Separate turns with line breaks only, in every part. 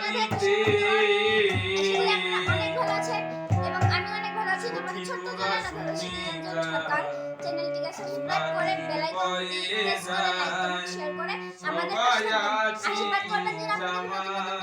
বাড়িতে
চ্যানেলটিকে সাবস্ক্রাইব করে বেল আইকনটি প্রেস করে আমাদের আশীর্বাদ করবেন যেন আপনাদের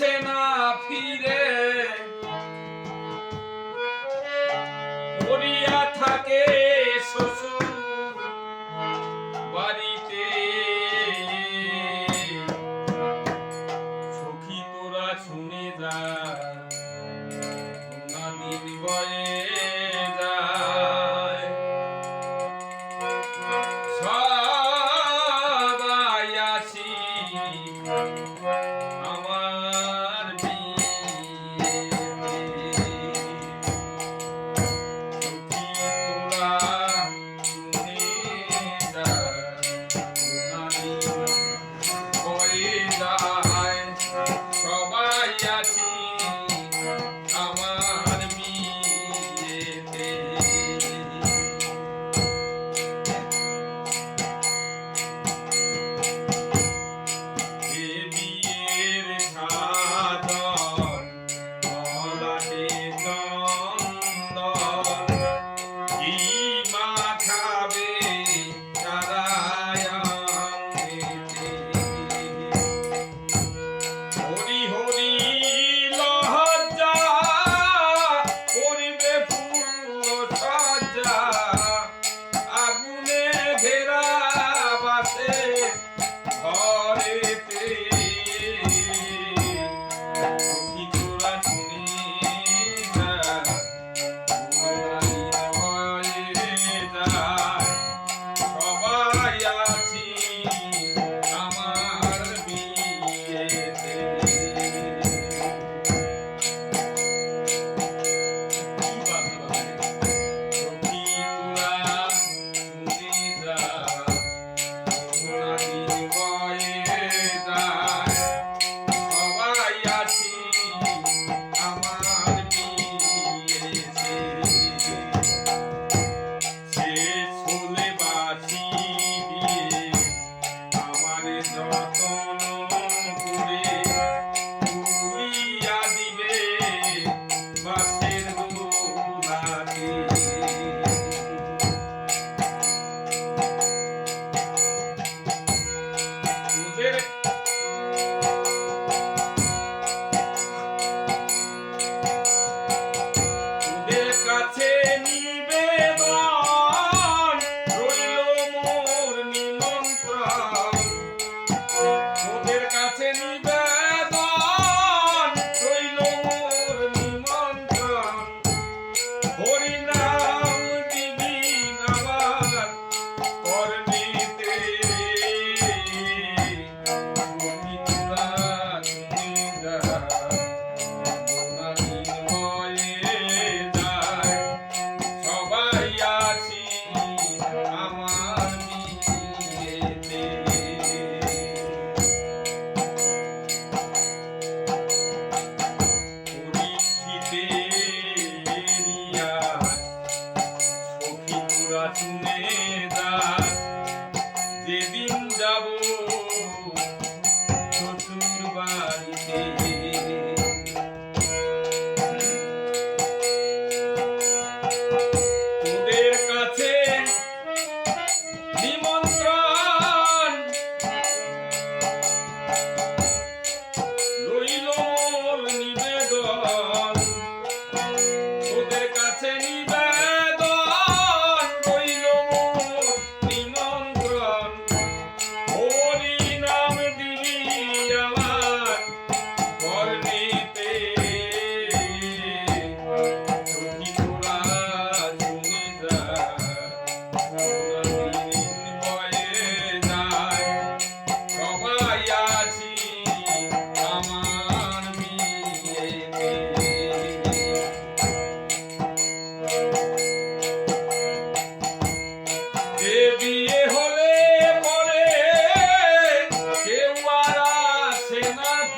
আসে না ফিরে।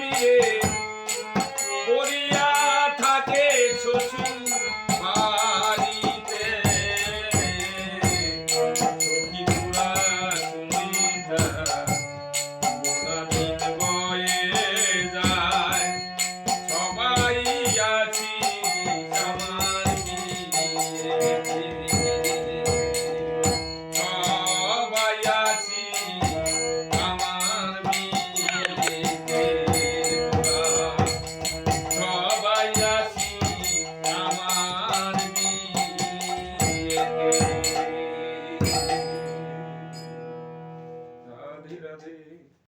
দিয়ে